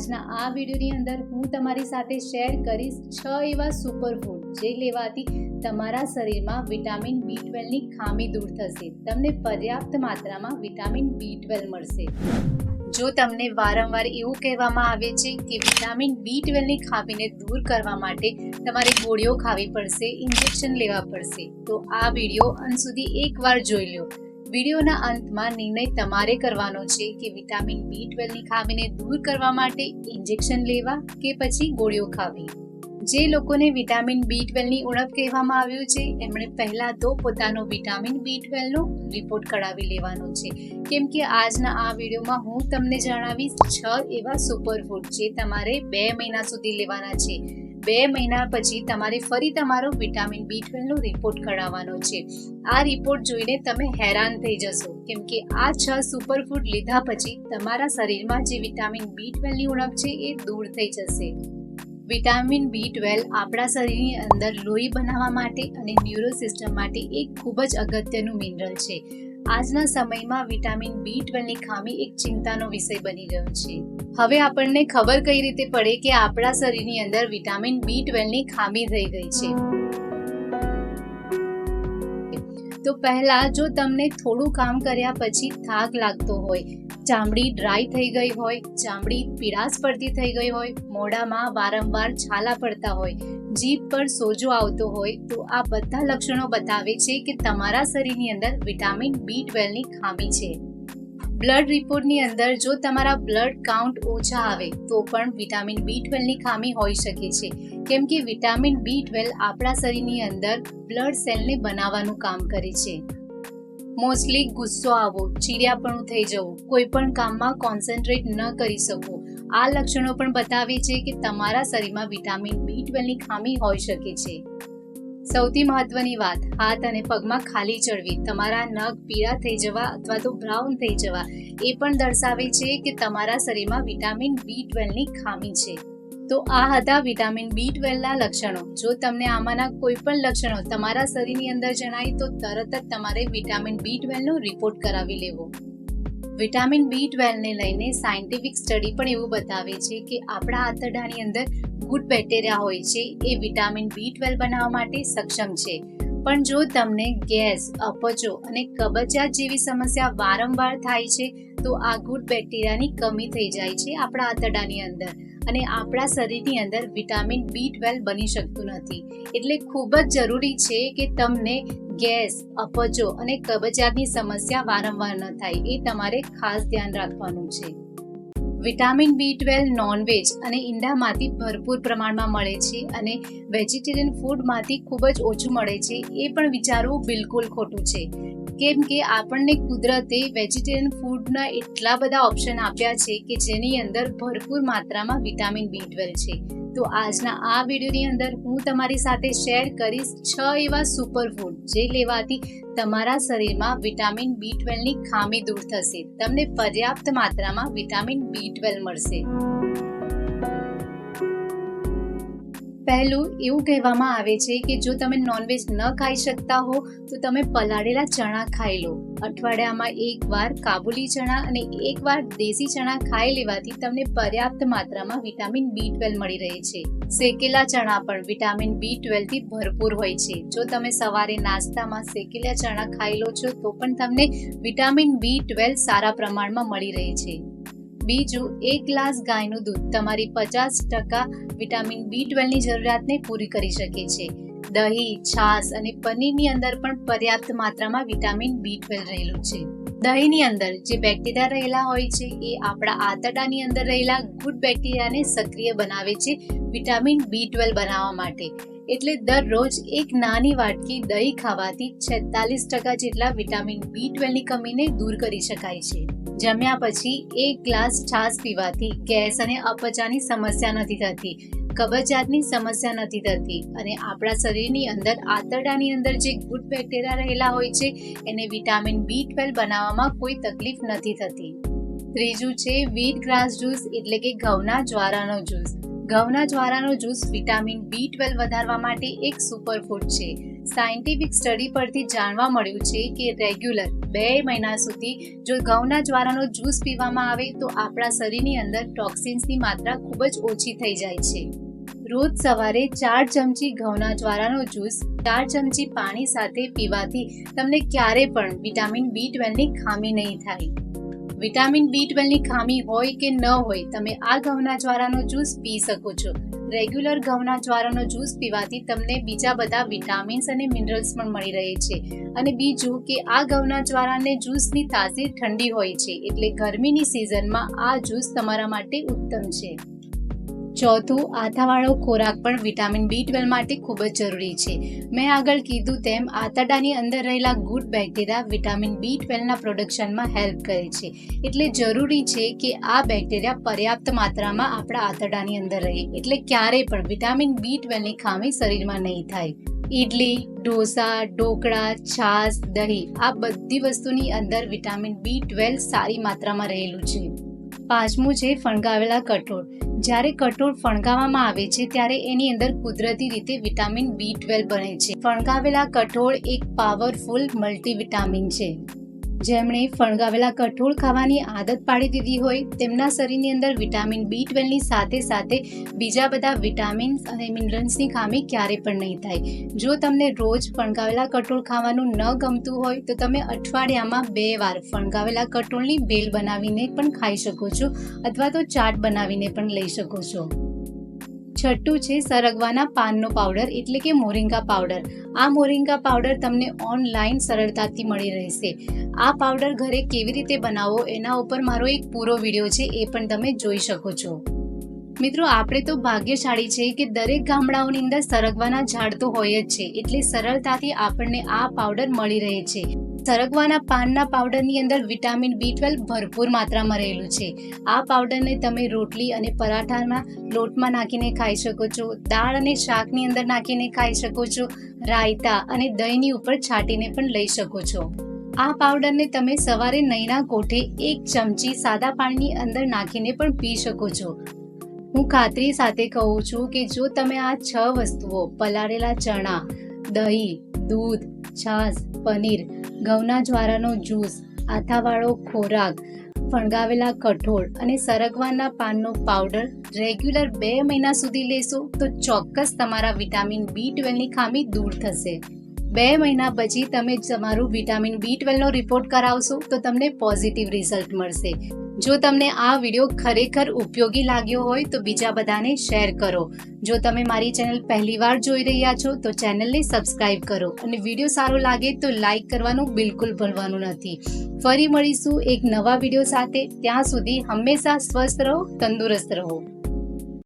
આજના આ વિડીયોની અંદર હું તમારી સાથે શેર કરીશ છ એવા સુપરફૂડ જે લેવાથી તમારા શરીરમાં વિટામિન બી ટ્વેલ્વની ખામી દૂર થશે. તમને પર્યાપ્ત માત્રામાં વિટામિન બી ટ્વેલ્વ મળશે. જો તમને વારંવાર એવું કહેવામાં આવે છે કે વિટામિન બી ટ્વેલ્વની ખામીને દૂર કરવા માટે તમારે ગોળીઓ ખાવી પડશે ઇન્જેક્શન લેવા પડશે, તો આ વીડિયો અંત સુધી એકવાર જોઈ લો. વિડીયોના અંતમાં નિર્ણય તમારે કરવાનો છે કે વિટામિન બી ટ્વેલ્વની ખામીને દૂર કરવા માટે ઇન્જેક્શન લેવા કે પછી ગોળીઓ ખાવી. જે લોકોને વિટામિન બી ટ્વેલ્વની ઉણપ કહેવામાં આવ્યું છે, એમણે પહેલાં તો પોતાનો વિટામિન બી ટ્વેલ્વનો રિપોર્ટ કઢાવી લેવાનો છે. કેમ કે આજના આ વિડીયોમાં હું તમને જણાવીશ છ એવા સુપરફૂડ જે તમારે બે મહિના સુધી લેવાના છે. બે મહિના પછી તમારે ફરી તમારો વિટામિન બી ટ્વેલ્વનો રિપોર્ટ કઢાવવાનો છે. આ રિપોર્ટ જોઈને તમે હેરાન થઈ જશો. કેમ કે આ છ સુપરફૂડ લીધા પછી તમારા શરીરમાં જે વિટામિન બી ટ્વેલ્વની ઉણપ છે એ દૂર થઈ જશે. વિટામિન બી ટ્વેલ્વ આપણા શરીરની અંદર લોહી બનાવવા માટે અને ન્યુરો સિસ્ટમ માટે એક ખૂબ જ અગત્યનું મિનરલ છે. આજના સમયમાં વિટામિન બી ટ્વેલ્વની ખામી એક ચિંતાનો વિષય બની ગયો છે. હવે આપણને ખબર કઈ રીતે પડે કે આપણા શરીરની અંદર વિટામિન બી ટ્વેલ્વની ખામી થઈ ગઈ છે? તો પહેલા જો તમને થોડું કામ કર્યા પછી થાક લાગતો હોય ચામડી ડ્રાય થઈ ગઈ હોય, ચામડી પીળાશ પડતી થઈ ગઈ હોય, મોઢામાં વારંવાર છાલા પડતા હોય, જીભ પર સોજો આવતો હોય, તો આ બધા લક્ષણો બતાવે છે કે તમારા શરીરની અંદર વિટામિન બી ટ્વેલ્વની ખામી છે. બ્લડ રિપોર્ટની અંદર જો તમારા બ્લડ કાઉન્ટ ઓછા આવે, તો પણ વિટામિન બી ટ્વેલ્વની ખામી હોઈ શકે છે. કેમ કે વિટામિન બી ટ્વેલ્વ આપણા શરીરની અંદર બ્લડ સેલને બનાવવાનું કામ કરે છે. મોસ્ટલી ગુસ્સો આવો, ચીડિયાપણું થઈ જવું કોઈ પણ કામમાં કોન્સન્ટ્રેટ ન કરી શકવું આ લક્ષણો પણ બતાવે છે કે તમારા શરીરમાં વિટામિન બી ટ્વેલ્વની ખામી હોઈ શકે છે. સૌથી મહત્વની વાત, હાથ અને પગમાં ખાલી ચડવી. તમારા નખ પીળા થઈ જવા અથવા તો બ્રાઉન થઈ જવા. એ પણ દર્શાવે છે કે તમારા શરીરમાં વિટામિન બી ટ્વેલ્વની ખામી છે. તો આ હતા વિટામિન બી ટ્વેલ્વના લક્ષણો. જો તમને આમાંના કોઈ પણ લક્ષણો તમારા શરીરની અંદર જણાય તો તરત જ તમારે વિટામિન બી ટ્વેલ્વનો રિપોર્ટ કરાવી લેવો. વિટામિન બી ટ્વેલ્વને લઈને સાયન્ટિફિક સ્ટડી પણ એવું બતાવે છે કે આપણા આંતરડાની અંદર ગુડ બેક્ટેરિયા હોય છે એ વિટામિન બી ટ્વેલ્વ બનાવવા માટે સક્ષમ છે. પણ જો તમને ગેસ, અપચો અને કબજિયાત જેવી સમસ્યા વારંવાર થાય છે તો આ ગુડ બેક્ટેરિયાની કમી થઈ જાય છે આપણા આંતરડાની અંદર. અને આપણા શરીરની અંદર વિટામિન બી ટ્વેલ્વ બની શકતું નથી. એટલે ખૂબ જ જરૂરી છે કે તમને ગેસ, અપચો અને કબજિયાતની સમસ્યા વારંવાર ન થાય એ તમારે ખાસ ધ્યાન રાખવાનું છે. વિટામિન બી ટ્વેલ્વ નોનવેજ અને ઈંડામાંથી ભરપૂર પ્રમાણમાં મળે છે અને વેજીટેરિયન ફૂડમાંથી ખૂબ જ ઓછું મળે છે એ પણ વિચારવું બિલકુલ ખોટું છે. કેમ કે આપણને કુદરતે વેજીટેરિયન ફૂડના એટલા બધા ઓપ્શન આપ્યા છે કે જેની અંદર ભરપૂર માત્રામાં વિટામિન બી ટ્વેલ્વ છે. તો આજના આ વિડીયોની અંદર હું તમારી સાથે શેર કરીશ છ એવા સુપરફૂડ જે લેવાથી તમારા શરીરમાં વિટામિન બી ટ્વેલ્વની ખામી દૂર થશે. તમને પર્યાપ્ત માત્રામાં વિટામિન બી ટ્વેલ્વ મળશે. પહેલું એવું કહેવામાં આવે છે કે જો તમે નોનવેજ ન ખાઈ શકતા હો, તો તમે પલાળેલા ચણા ખાઈ લો. અઠવાડિયામાં એકવાર કાબુલી ચણા અને એકવાર દેશી ચણા ખાઈ લેવાથી તમને પર્યાપ્ત માત્રામાં વિટામિન બી ટ્વેલ્વ મળી રહે છે. શેકેલા ચણા પણ વિટામિન બી ટ્વેલ્વથી ભરપૂર હોય છે. જો તમે સવારે નાસ્તામાં શેકેલા ચણા ખાઈ લો છો, તો પણ તમને વિટામિન બી ટ્વેલ્વ સારા પ્રમાણમાં મળી રહે છે. બીજું, એક ગ્લાસ ગાયનું દૂધ. તમારી પચાસ ટકા વિટામિન બી ટ્વેલ્વની જરૂરિયાતને પૂરી કરી શકે છે. દહીં, છાશ અને પનીરની અંદર પણ પર્યાપ્ત માત્રામાં વિટામિન બી ટ્વેલ્વ રહેલું છે. દહીંની અંદર જે બેક્ટેરિયા રહેલા હોય છે, એ આપણા આંતરડાની અંદર રહેલા ગુડ બેક્ટેરિયાને સક્રિય બનાવે છે વિટામિન બી ટ્વેલ્વ બનાવવા માટે. એટલે દરરોજ એક નાની વાટકી દહીં ખાવાથી છેતાલીસ ટકા જેટલા વિટામિન બી ટ્વેલ્વની કમીને દૂર કરી શકાય છે. જમ્યા પછી એક ગ્લાસ છાશ પીવાથી ગેસ અને અપચાની સમસ્યા નથી થતી, કબજિયાતની સમસ્યા નથી થતી અને આપણા શરીરની અંદર આંતરડાની અંદર જે ગુડ બેક્ટેરિયા રહેલા હોય છે, એને વિટામિન બી ટ્વેલ્વ બનાવવામાં કોઈ તકલીફ નથી થતી. ત્રીજું છે વીટ ગ્રાસ જ્યુસ એટલે કે ઘઉંના જ્વારાનો જ્યુસ ઘઉંના જ્વારાનો જ્યુસ વિટામિન બી ટ્વેલ્વ વધારવા માટે એક સુપરફૂડ છે. સાયન્ટિફિક સ્ટડી પરથી જાણવા મળ્યું છે કે રેગ્યુલર બે મહિના સુધી જો ઘઉંના જ્વારાનો જ્યુસ પીવામાં આવે તો આપણા શરીરની અંદર ટોક્સિન્સની માત્રા ખૂબ જ ઓછી થઈ જાય છે. રોજ સવારે ચાર ચમચી ઘઉંના જ્વારાનો જ્યુસ, ચાર ચમચી પાણી સાથે પીવાથી તમને ક્યારે પણ વિટામિન બી ટ્વેલ્વની ખામી નહીં થાય. વિટામિન બી ટ્વેલ્વની ખામી હોય કે ન હોય, તમે આ ઘઉંના જ્વારાનો જ્યુસ પી શકો છો. રેગ્યુલર ઘઉંના જ્વારાનો જ્યુસ પીવાથી તમને બીજા બધા વિટામિન્સ અને મિનરલ્સ પણ મળી રહે છે. અને બીજું કે આ ઘઉંના જ્વારાને જ્યુસની તાસીર ઠંડી હોય છે, એટલે ગરમીની સિઝનમાં આ જ્યુસ તમારા માટે ઉત્તમ છે. ચોથું, આથાવાળો ખોરાક પણ વિટામિન બી ટ્વેલ્વ માટે ખૂબ જ જરૂરી છે. મેં આગળ કીધું તેમ, આંતરડાની અંદર રહેલા ગુડ બેક્ટેરિયા વિટામિન બી ટ્વેલ્વના પ્રોડક્શનમાં હેલ્પ કરે છે. એટલે જરૂરી છે કે આ બેક્ટેરિયા પર્યાપ્ત માત્રામાં આપણા આંતરડાની અંદર રહે. એટલે ક્યારેય પણ વિટામિન બી ટ્વેલ્વની ખામી શરીરમાં નહીં થાય. ઈડલી, ઢોસા, ઢોકળા, છાશ, દહીં, આ બધી વસ્તુની અંદર વિટામિન બી ટ્વેલ્વ સારી માત્રામાં રહેલું છે. પાંચમું છે, ફણગાવેલા કઠોળ. જ્યારે કઠોળ ફણગાવવામાં આવે છે, ત્યારે એની અંદર કુદરતી રીતે વિટામિન બી ટ્વેલ્વ બને છે. ફણગાવેલા કઠોળ એક પાવરફુલ મલ્ટીવિટામિન છે. જેમણે ફણગાવેલા કઠોળ ખાવાની આદત પાડી દીધી હોય, તેમના શરીરની અંદર વિટામિન બી ટ્વેલ્વની સાથે સાથે બીજા બધા વિટામિન્સ અને મિનરલ્સની ખામી ક્યારે પણ નહીં થાય. જો તમને રોજ ફણગાવેલા કઠોળ ખાવાનું ન ગમતું હોય, તો તમે અઠવાડિયામાં બે વાર ફણગાવેલા કઠોળની બેલ બનાવીને પણ ખાઈ શકો છો અથવા તો ચાટ બનાવીને પણ લઈ શકો છો. છઠ્ઠું છે સરગવાના પાનનો પાવડર એટલે કે મોરિંગા પાવડર. આ મોરિંગા પાવડર તમને ઓનલાઈન સરળતાથી મળી રહેશે. આ પાવડર ઘરે કેવી રીતે બનાવવો એના ઉપર મારો એક પૂરો વીડિયો છે, એ પણ તમે જોઈ શકો છો. મિત્રો, આપણે તો ભાગ્યશાળી છે કે દરેક ગામડાઓની અંદર સરગવાના ઝાડ તો હોય જ છે, એટલે સરળતાથી આપણને આ પાવડર મળી રહે છે. સરગવાના પાનના પાવડરની અંદર વિટામિન બી ટ્વેલ્વ ભરપૂર માત્રામાં રહેલું છે. આ પાવડરને તમે રોટલી અને પરાઠાના લોટમાં નાખીને ખાઈ શકો છો, દાળ અને શાકની અંદર નાખીને ખાઈ શકો છો, રાયતા અને દહીંની ઉપર છાંટીને પણ લઈ શકો છો. આ પાવડરને તમે સવારે નૈના કોઠે એક ચમચી સાદા પાણીની અંદર નાખીને પણ પી શકો છો. હું ખાતરી સાથે કહું છું કે જો તમે આ છ વસ્તુઓ, પલાળેલા ચણા, દહીં, દૂધ, છાશ, પનીર, ઘઉંના જ્વારાનો જ્યુસ, આથાવાળો ખોરાક, ફણગાવેલા કઠોળ અને સરગવાના પાનનો પાવડર રેગ્યુલર બે મહિના સુધી લેશો તો ચોક્કસ તમારા વિટામિન બી ટ્વેલ્વની ખામી દૂર થશે. બે મહિના પછી તમે તમારું વિટામિન બી ટ્વેલ્વનો રિપોર્ટ કરાવશો તો તમને પોઝિટિવ રિઝલ્ટ મળશે. જો તમને આ વીડિયો ખરેખર ઉપયોગી લાગ્યો હોય તો બીજા બધાને શેર કરો. જો તમે મારી ચેનલ પહેલીવાર જોઈ રહ્યા છો તો ચેનલને સબસ્ક્રાઇબ કરો અને વીડિયો સારો લાગે તો લાઈક કરવાનું બિલકુલ ભૂલવાનું નથી. ફરી મળીશું એક નવા વીડિયો સાથે. ત્યાં સુધી હંમેશા સ્વસ્થ રહો, તંદુરસ્ત રહો.